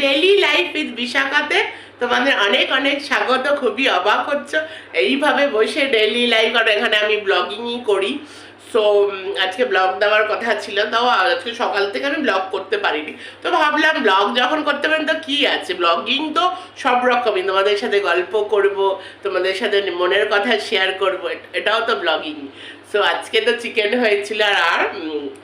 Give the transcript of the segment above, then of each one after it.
Daily life with বিশাখাতে তোমাদের অনেক অনেক স্বাগত, খুবই অবাক হচ্ছে। এইভাবে বসে ডেলি লাইফ আর এখানে আমি ব্লগিংই করি। আজকে ব্লগ দেওয়ার কথা ছিল, তাও আজকে সকাল থেকে আমি ব্লগ করতে পারিনি। তো ভাবলাম ব্লগ যখন করতে পারেন, তো কী আছে? ব্লগিং তো সব রকমই, তোমাদের সাথে গল্প করব, তোমাদের সাথে মনের কথা শেয়ার করব এটাও তো ব্লগিং সো আজকে তো চিকেন হয়েছিল আর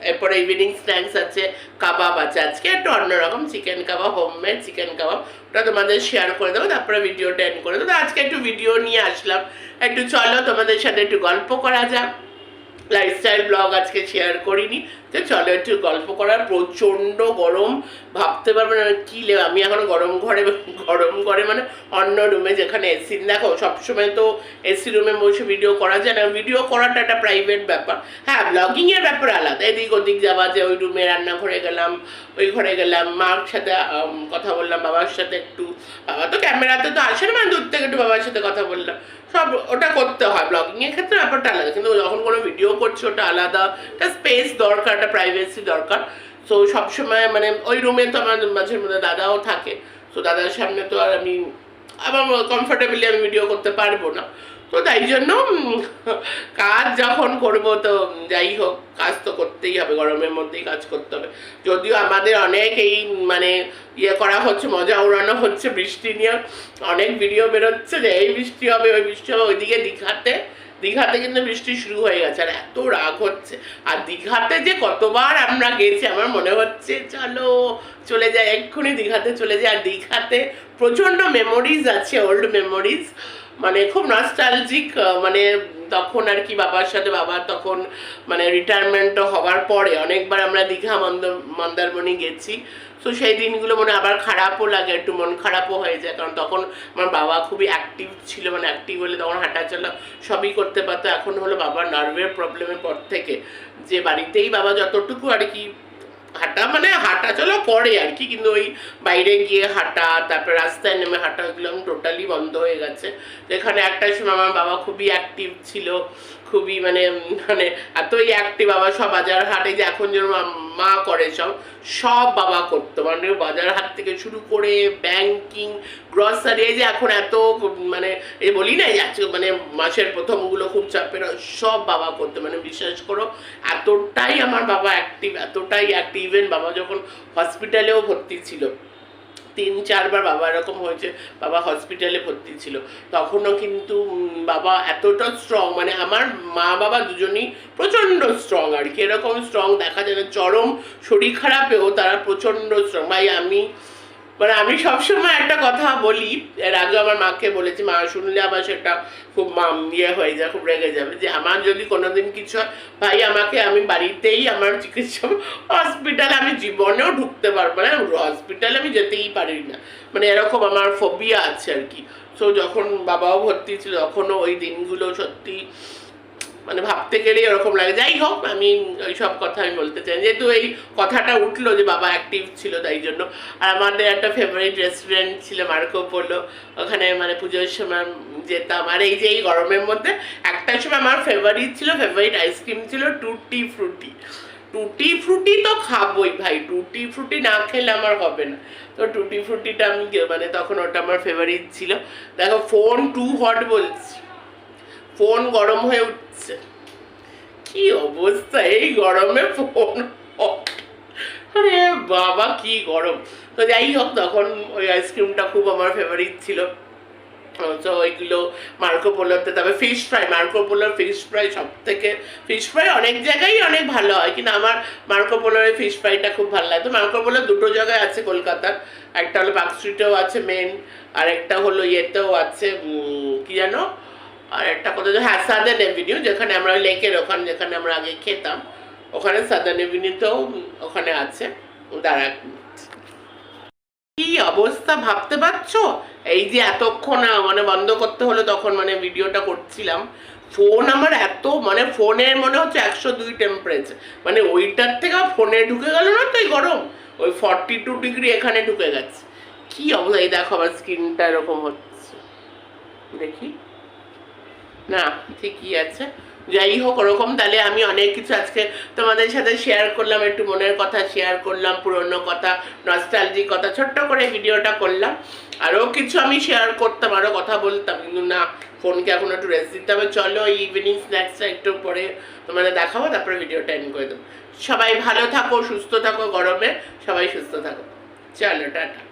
এরপরে ইভিনিং স্ন্যাক্স আছে, কাবাব আছে। আজকে একটু অন্যরকম chicken kebab homemade chicken kebab, ওটা তোমাদের শেয়ার করে দেবো, তারপরে ভিডিওটা এন্ড করে দেবো। তো আজকে একটু ভিডিও নিয়ে আসলাম। একটু চলো, তোমাদের সাথে একটু গল্প করা যাক। লাইফস্টাইল ব্লগ আজকে শেয়ার করিনি। তো চলো একটু গল্প করার, প্রচণ্ড গরম। ভাবতে পারবে না কি লে আমি এখন গরম ঘরে গরম ঘরে মানে অন্য রুমে যেখানে এসি দেখো, সবসময় তো এসি রুমে বসে ভিডিও করা যায় না। ভিডিও করাটা একটা প্রাইভেট ব্যাপার। হ্যাঁ ব্লগিংয়ের ব্যাপার আলাদা। এদিক ওদিক যাওয়া যে ওই রুমে রান্নাঘরে গেলাম, ওই ঘরে গেলাম, মার সাথে কথা বললাম, বাবার সাথে একটু বাবা তো ক্যামেরাতে তো আসে না মানে দূর থেকে একটু বাবার সাথে কথা বললাম। সব ওটা করতে হয় ব্লগিং এর ক্ষেত্রে ব্যাপারটা আলাদা, কিন্তু যখন কোনো ভিডিও করছ ওটা আলাদা। একটা স্পেস দরকার, একটা প্রাইভেসি দরকার। সো সবসময় মানে ওই রুমে তো আমার মাঝে মধ্যে দাদাও থাকে। তো দাদার সামনে তো আর আমি আবার কমফোর্টেবলি আমি ভিডিও করতে পারব না। তো তাই জন্য কাজ যখন করব তো যাই হোক, কাজ তো করতেই হবে, গরমের মধ্যেই কাজ করতে হবে। যদিও আমাদের অনেক এই মানে ইয়ে করা হচ্ছে, মজা উড়ানো হচ্ছে বৃষ্টি নিয়ে, অনেক ভিডিও বেরোচ্ছে যে এই বৃষ্টি হবে, ওই বৃষ্টি হবে, ওইদিকে দীঘাতে দীঘাতে কিন্তু বৃষ্টি শুরু হয়ে গেছে, আর এত রাগ হচ্ছে। আর দীঘাতে যে কতবার আমরা গেছি, আমার মনে হচ্ছে, চলো, চলে যাই, এক্ষুনি দীঘাতে চলে যাই, আর দীঘাতে প্রচণ্ড মেমোরিজ আছে ওল্ড মেমোরিজ মানে খুব নস্টালজিক মানে তখন আর কি বাবার সাথে বাবা তখন মানে রিটায়ারমেন্ট হওয়ার পরে অনেকবার আমরা দীঘা মন্দ, মন্দারমণি গেছি। তো সেই দিনগুলো মনে আবার খারাপও লাগে, একটু মন খারাপও হয়ে যায়। কারণ তখন আমার বাবা খুবই অ্যাক্টিভ ছিল মানে অ্যাক্টিভ হলে তখন হাঁটাচলা সবই করতে পারতো। এখন হলো বাবার নার্ভের প্রবলেমের পর থেকে। যে বাড়িতেই বাবা যতটুকু আর কি হাঁটা মানে হাঁটা, চলা করে আর কি, কিন্তু ওই বাইরে গিয়ে হাঁটা, তারপর রাস্তায় নেমে হাঁটা ওগুলো টোটালি বন্ধ হয়ে গেছে। যেখানে একটা সময় আমার বাবা খুবই অ্যাক্টিভ ছিল। খুবই মানে মানে এতই অ্যাক্টিভ বাবা সব বাজার হাটে যে এখন যেরকম মা করে সব সব বাবা করতো। মানে বাজার হাট থেকে শুরু করে ব্যাংকিং গ্রসারি এই যে এখন এত মানে এই বলি না আজকে মানে মাসের প্রথমগুলো খুব চাপের, সব বাবা করতো। মানে বিশ্বাস করো, এতটাই আমার বাবা অ্যাক্টিভ এতটাই অ্যাক্টিভ ইভেন বাবা যখন হসপিটালেও ভর্তি ছিল তিন, চারবার বাবা এরকম হয়েছে, বাবা হসপিটালে ভর্তি ছিল। তখনও কিন্তু বাবা এতটা স্ট্রং মানে আমার মা বাবা দুজনেই প্রচণ্ড স্ট্রং আর কি। এরকম স্ট্রং দেখা যায় না চরম শরীর খারাপেও তারা প্রচণ্ড স্ট্রং ভাই, আমি মানে আমি সবসময় একটা কথা বলি, এর আগে আমার মাকে বলেছি, মা, শুনলে আবার সেটা খুব ইয়ে হয়ে যায়, খুব রেগে যাবে। যে আমার যদি কোনোদিন কিছু হয়, ভাই, আমাকে আমি বাড়িতেই আমার চিকিৎসা হসপিটালে আমি জীবনেও ঢুকতে পারব না, হসপিটালে আমি যেতেই পারি না। মানে এরকম আমার ফোবিয়া আছে আর কি। সো যখন বাবাও ভর্তি ছিল, তখনও ওই দিনগুলো সত্যি মানে ভাবতে গেলেই ওরকম লাগে। যাই হোক, আমি ওই সব কথা আমি বলতে চাই। যেহেতু এই কথাটা উঠল যে বাবা অ্যাক্টিভ ছিল তাই জন্য। আর আমাদের একটা ফেভারিট রেস্টুরেন্ট ছিল মার্কো পোলো। ওখানে মানে পুজোর সময় যেতাম। আর এই যে এই গরমের মধ্যে, একটা সময় আমার ফেভারিট ছিল ফেভারিট আইসক্রিম ছিল টুটি ফ্রুটি টুটি ফ্রুটি তো খাবোই ভাই। টুটি ফ্রুটি না খেলে আমার হবে না। তো টুটি ফ্রুটিটা আমি মানে তখন ওটা আমার ফেভারিট ছিল। দেখো ফোন টু হট বলছি। ফোন গরম হয়ে উঠছে। কি অবস্থা? এই গরমে ফোন আরে বাবা, কি গরম। তো যাই হোক, তখন ওই আইসক্রিমটা খুব আমার ফেভারিট ছিল। তো ওইগুলো মার্কো পোলোতে, তবে ফিশ ফ্রাই মার্কো পোলোর ফিশ ফ্রাই সব থেকে ফিশ ফ্রাই অনেক জায়গায় অনেক ভালো হয়, কিন্তু আমার মার্কো পোলোর ফিশ ফ্রাইটা খুব ভালো লাগে। তো মার্কো পোলো দুটো জায়গায় আছে কলকাতার। একটা হলো পার্ক স্ট্রিটেও আছে মেন আর একটা হলো ইয়েতেও আছে কি জানো আর একটা কোথাও যেন- হ্যাঁ সাদার্ন এভিনিউ যেখানে আমরা লেকের ওখানে, যেখানে আমরা আগে খেতাম, ওখানে সাদার্ন এভিনিউতেও ওখানে আছে। দাঁড়া কি অবস্থা ভাবতে পারছ? এই যে এতক্ষণ মানে বন্ধ করতে হলো তখন মানে ভিডিওটা করছিলাম। ফোন আমার এত মানে ফোনের মনে হচ্ছে একশো দুই টেম্পারেচার মানে ওইটার থেকে ফোনে ঢুকে গেল না তো এই গরম? ওই ফর্টি টু ডিগ্রি এখানে ঢুকে গেছে। কি অবস্থা? এই দেখো, আমার স্কিনটা এরকম হচ্ছে। দেখি। না, ঠিকই আছে। যাই হোক, ওরকম তাহলে আমি অনেক কিছু আজকে তোমাদের সাথে শেয়ার করলাম, একটু মনের কথা শেয়ার করলাম, পুরনো কথা নস্টালজি কথা, ছোট্ট করে ভিডিওটা করলাম। আরও কিছু আমি শেয়ার করতাম, আরও কথা বলতাম, কিন্তু না, ফোনকে এখন একটু রেস্ট দিতে হবে। চলো ইভিনিং স্ন্যাক্সটা একটু পরে তোমাদের দেখাবো, তারপরে ভিডিওটা এন্ড করে দেবো। সবাই ভালো থাকো, সুস্থ থাকো গরমে, সবাই সুস্থ থাকো। চলো, টাটা।